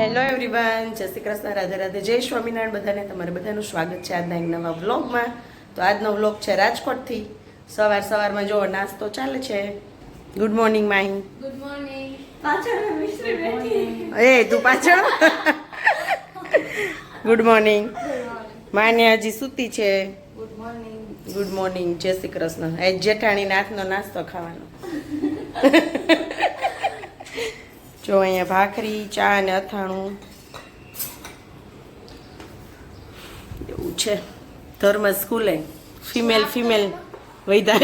Hello everyone જય શ્રી કૃષ્ણ. રાધે રાધે. જય સ્વામિનારાયણ બધાને. તમારે બધાનું સ્વાગત છે આજના એક નવા વ્લોગમાં. તો આજનો વ્લોગ છે રાજકોટથી. સવાર સવારમાં જો નાસ્તો ચાલે છે. Good morning Mahi good morning પાછળ મિશ્રી બેઠી. એ તું પાછળ? ગુડ મોર્નિંગ માને હજી સૂતી છે. ગુડ મોર્નિંગ ગુડ મોર્નિંગ જય શ્રી કૃષ્ણ. એ જેઠાણીના હાથનો નાસ્તો ખાવાનો. જો અહીંયા ભાખરી, ચા અને અથાણું. એવું છે. ધર્મ સ્કૂલે. ફિમેલ ફિમેલ લેલા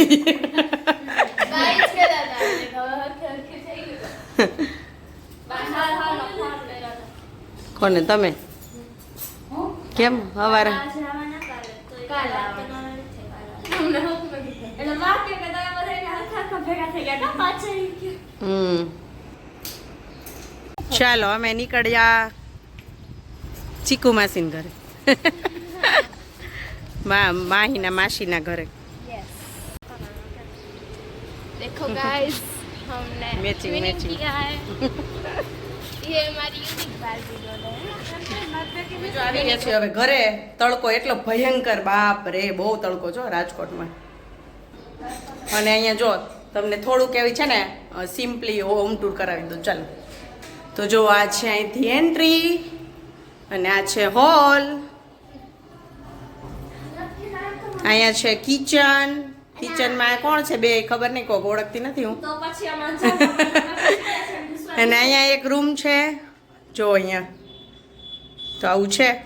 કોને, તમે? કેમ? હવારે? હમ. ચાલો અમે નીકળ્યા ચીકુ માસીન ઘરે મા માહીના માસીના ઘરે देखो गाइस हमने Matching, twinning matching. किया है ये हमारी यूनिक बारबी डॉल है આવી ગયા છીએ હવે ઘરે તડકો એટલો ભયંકર બાપ રે બહુ તડકો છો રાજકોટમાં અને અહીંયા જો તમને થોડુંક એવી છે ને સિમ્પલી હોમ ટૂર કરાવી દો ચાલો તો જો આ છે અહીંથી એન્ટ્રી અને આ છે હોલ. અહીંયા છે કિચન. કિચનમાં કોણ છે? બે ખબર નહીં કોક ઓળખતી નથી હું. અને અહીંયા એક રૂમ છે. જો અહીંયા. તો આવું છે.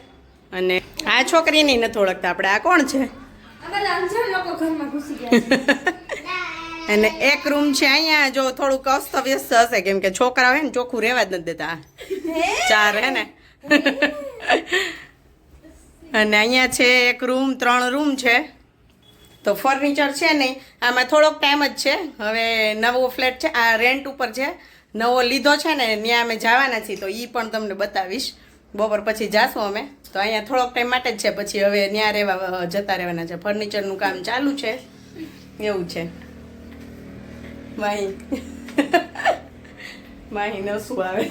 અને આ છોકરીની નથી ઓળખતા આપણે. આ કોણ છે? લોકો ઘરમાં ઘૂસી ગયા અને એક રૂમ છે અહીંયા જો થોડુંક અસ્ત વ્યસ્ત હશે કેમ કે છોકરા હોય ને ચોખ્ખું રહેવા જ નથી દેતા. ચાર હે ને. અને અહીંયા છે એક રૂમ ત્રણ રૂમ છે. તો ફર્નિચર છે નહીં આમાં થોડોક ટાઈમ જ છે. હવે નવો ફ્લેટ છે આ રેન્ટ ઉપર છે. નવો લીધો છે ને ત્યાં અમે જવાના છીએ તો એ પણ તમને બતાવીશ. બપોર પછી જાશું અમે. તો અહીંયા થોડોક ટાઈમ માટે જ છે. પછી હવે ત્યાં રહેવા જતા રહેવાના છે. ફર્નિચરનું કામ ચાલુ છે. એવું છે. માહી માહી ન શું આવે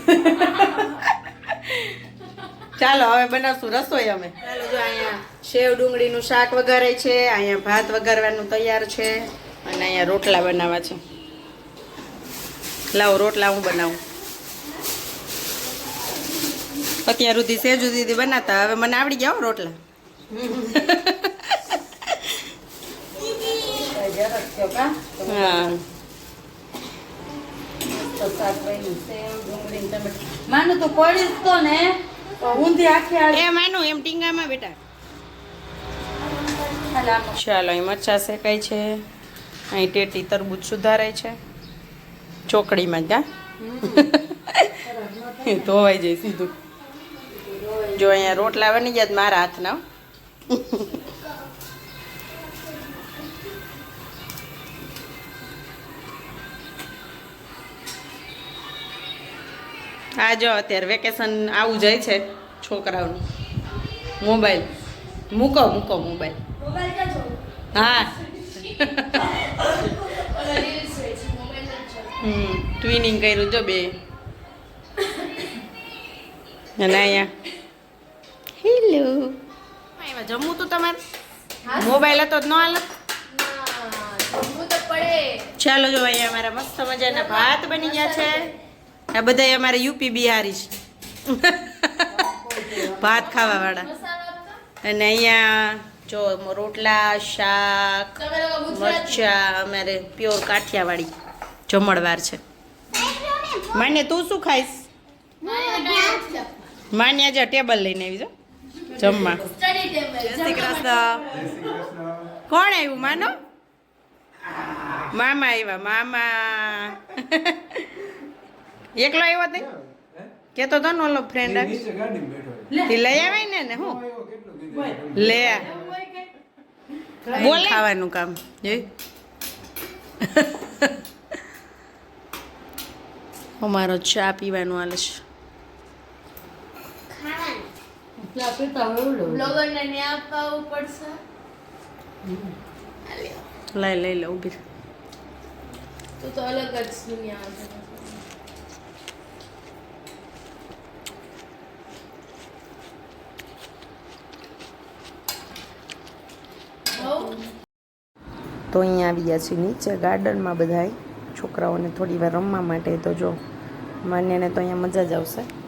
ચાલો હવે બનાવશું રસોઈ અમે. ચાલો જો અહીંયા સેવ ડુંગળીનું શાક વઘારે છે અહીંયા ભાત વઘારવાનું તૈયાર છે અને અહીંયા રોટલા બનાવવા છે. લાવો રોટલા હું બનાવું. અત્યાર સુધી સેજ સુધી બનાવતા હવે મને આવડી ગયા હો. માનું તો પડીશ તો ને તો ઊંધી આખી આ એ માનું એમ ટીંગામાં બેટા. ચાલો અહીં મરચા શેકાય છે. અહીં ટેટી તરબૂચ સુધારાય છે. ચોકડીમાં જ હા? ધોવાઈ જાય સીધું. જો અહીંયા રોટલા બની ગયા મારા હાથના આ જો અત્યારે વેકેશન આવું જાય છે છોકરાઓનું. મોબાઈલ. મૂકો મૂકો મોબાઈલ. હા. હમ ટ્વિનિંગ કર્યું જો બે. અને અહીંયા. હેલો એમાં જમવું તું તમારે? મોબાઈલ હતો જ ન હાલત ના જમવું તો પડે. ચાલો જો અહીંયા અમારા મસ્ત મજાના ભાત બની ગયા છે. આ બધા અમારે યુપી બિહારી છે. ભાત ખાવા વાળા અને અહીંયા જો રોટલા, શાક, મરચા, અમારે પ્યોર કાઠિયાવાડી જમણવાર છે. માન્ય, તું શું ખાઈશ? માન્ય જે ટેબલ લઈને આવી જો, જમવા. કોણ આવ્યું, માનો? મામા આવ્યા, મામા. એકલો આવ્યો તે? કેતો તો ને ઓલો ફ્રેન્ડ તે લઈ આવે ને ને હું? આવ્યો કેટલું કીધું લે. બોલ. ખાવાનું કામ. જોઈ. અમારો ચા પીવાનું હાલે છે. લઈ લઈ લે ઊભી તો અલગ જ દુનિયામાં છે તો અહીંયા આવી ગયા છીએ નીચે ગાર્ડનમાં બધાય છોકરાઓને થોડી વાર રમવા માટે. તો જો, માન્યને તો અહીંયા મજા જ આવશે.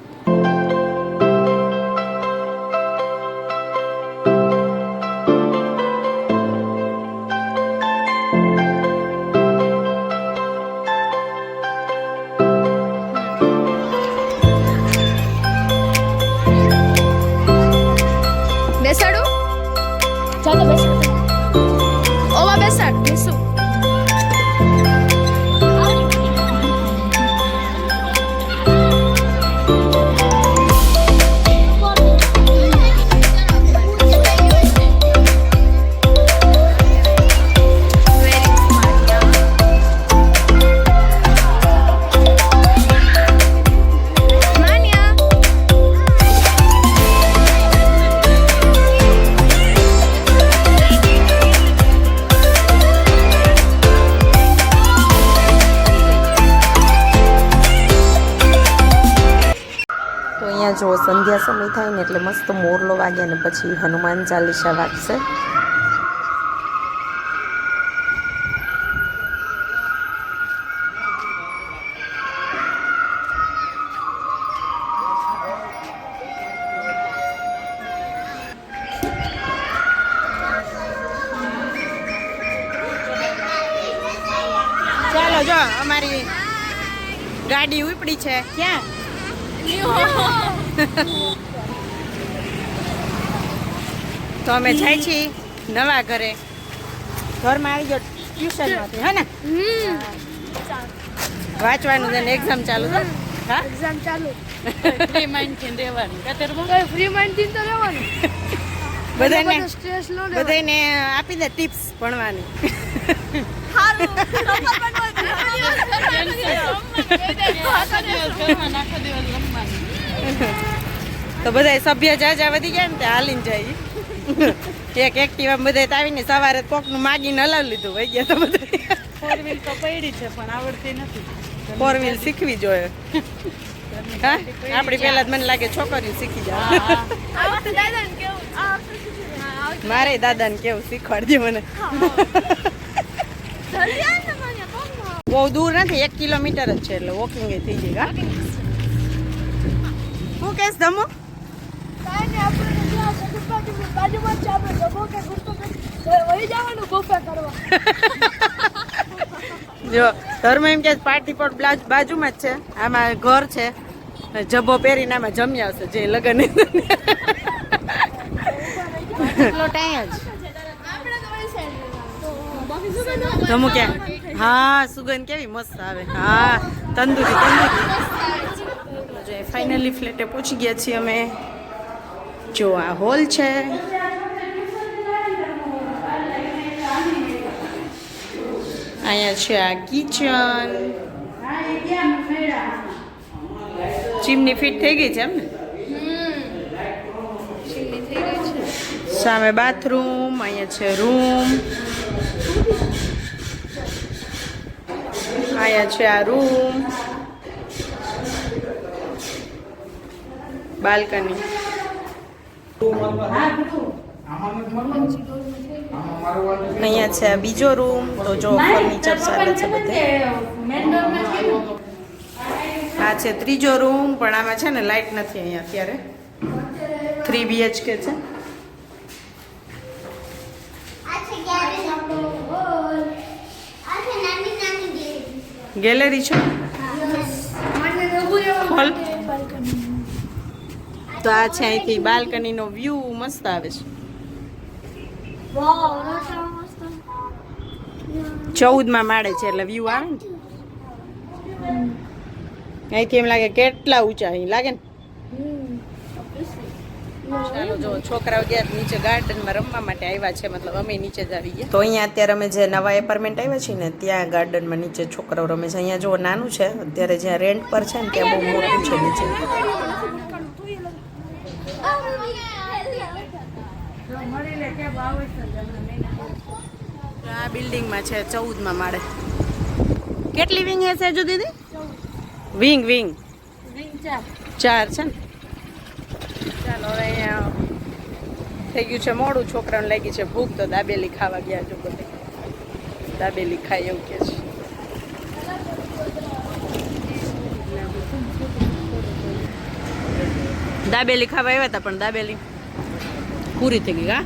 સંધ્યા સમય થાય ને એટલે મસ્ત મોરલો વાગે ને પછી હનુમાન ચાલીસા વાગશે. ચાલો જો અમારી ગાડી ઉપડી છે. ક્યાં? તો અમે જાય છીએ નવા ઘરે. ઘરમાં આવી ગયો ટ્યુશનમાંથી હે ને? વાંચવાનું છે ને એક્ઝામ ચાલુ છે? હા? એક્ઝામ ચાલુ. ફ્રી માઇન્ડથી રહેવાનું. કાતરમાં ફ્રી માઇન્ડથી તો રહેવાનું. બધાને સ્ટ્રેસ નો બધાને આપી દે ટિપ્સ ભણવાની. આખો તો બધા સભ્ય જાજા વધી ગયા ને તે હાલીને જાય. એક એક્ટિવા બધા આવીને સવારે કોકનું માગીને હલાવી લીધું વહી ગયા તો બધા ફોર વ્હીલ તો પડી છે પણ આવડતી નથી. ફોર વ્હીલ શીખવી જોઈએ. હા? આપણી પહેલા જ મને લાગે છોકરીઓ શીખી જાય મારે દાદાને કેવું શીખવાડજે મને. બહુ દૂર નથી એક કિલોમીટર જ છે એટલે વોકિંગ થઈ જાય હા ધમો જ ધર્મ એમ કે પાર્ટી પર બાજુમાં જ છે. આમાં ઘર છે. જબ્બો પહેરીને આમાં જમી આવશે જે લગન જ. ક્યાં હા સુગંધ કેવી મસ્ત આવે. હા તંદુરી તંદુરી. જો ફાઇનલી ફ્લેટે પહોંચી ગયા છીએ અમે. જો આ હોલ છે. અહીંયા છે આ કિચન ચીમની ફિટ થઈ ગઈ છે એમ ને? સામે બાથરૂમ અહીંયા છે રૂમ અહીંયા છે આ રૂમ બાલ્કની. અહીંયા છે આ બીજો રૂમ તો જો ફર્નિચર સારું છે બધે. આ છે ત્રીજો રૂમ પણ આમાં છે ને લાઇટ નથી અહીંયા અત્યારે. થ્રી બીએચકે છે. ગેલેરી છે હોલ તો આ છે અહીંથી બાલ્કનીનો વ્યૂ મસ્ત આવે છે. ચૌદમાં માળે છે એટલે વ્યૂ આવે ને. અહીંથી એમ લાગે કેટલા ઊંચા અહીં લાગે ને? ચાલો જો છોકરાઓ ગયા નીચે ગાર્ડનમાં રમવા માટે આવ્યા છે મતલબ અમે નીચે જ આવી ગયા તો અહીંયા અત્યારે અમે જે નવા એપાર્ટમેન્ટ આવ્યા છીએ ને ત્યાં ગાર્ડનમાં નીચે છોકરાઓ રમે છે. અહીંયા જો નાનું છે અત્યારે જ્યાં રેન્ટ પર છે ને ત્યાં બહુ મોટું છે નીચે. આ બિલ્ડિંગમાં છે ચૌદમાં માળે. કેટલી વિંગ હશે જો દીદી? Wing wing. ચાર. છે ને? ચાલો હવે અહીંયા થઈ ગયું છે મોડું. છોકરાને લાગી છે ભૂખ તો દાબેલી ખાવા ગયા છો બધે. દાબેલી ખાય એવું કે છે. દાબેલી ખાવા આવ્યા હતા પણ દાબેલી પૂરી થઈ ગઈ હા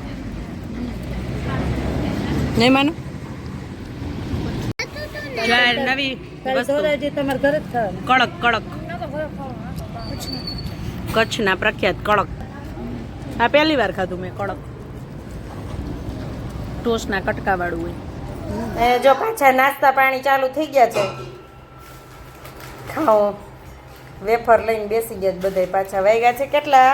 નહીં માનો આ નવી વસ્તુ કડક કડક કચ્છના પ્રખ્યાત કડક આ પહેલી વાર ખાધું મેં કડક ટોસના કટકાવાળું હોય જો પાછા નાસ્તા પાણી ચાલુ થઈ ગયા છે ખાઓ વેફર લઈને બેસી ગયા બધા પાછા વાગ્યા છે કેટલા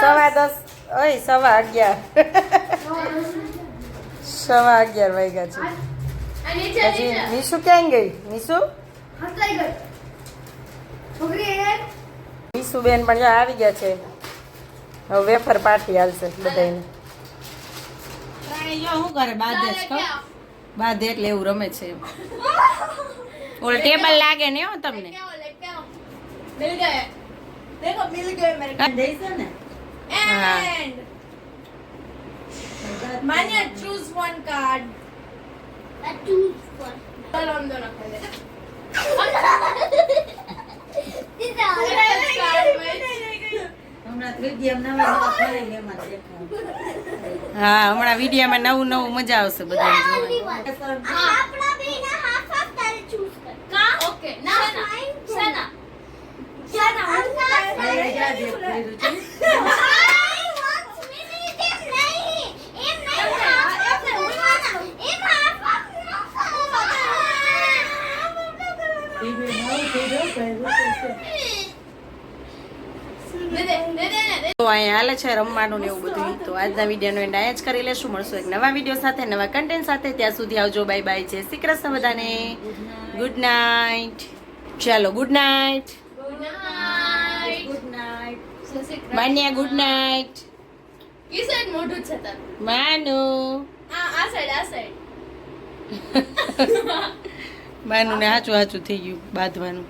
સવા દસ ઓય સવા અગિયાર. સવા અગિયાર વાગ્યા છે. પછી નિશુ ક્યાં ગઈ? નિશુ? નિશુ બેન પણ આવી ગયા છે. હવે વેફર પાઠી હાલશે બધાને શું કરે બાધે એટલે એવું રમે છે ઓલ ટેબલ લાગે ને હો તમને? મિલ ગયા. દેખો મિલ ગયો મેરે દેસો ને. And Manya, choose one card. I choose one. હમણાં વિડીયામાં નવું નવું મજા આવશે બધા છે રમવાનું ને એવું બધું. તો આજના વિડીયોનો એન્ડ આયા જ કરી લેશું. મળશું એક નવા વીડિયો સાથે નવા કન્ટેન્ટ સાથે. ત્યાં સુધી આવજો. બાય બાય જય શ્રી કૃષ્ણ બધાને. ગુડ નાઇટ ચાલો good night good night Manya good night કી સાઈડ મોઢું છે તારું. માનુ. આ આ સાઈડ આ સાઈડ માનું ને હાચું હાચું થઈ ગયું બાંધવાનું.